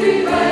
ти тебе.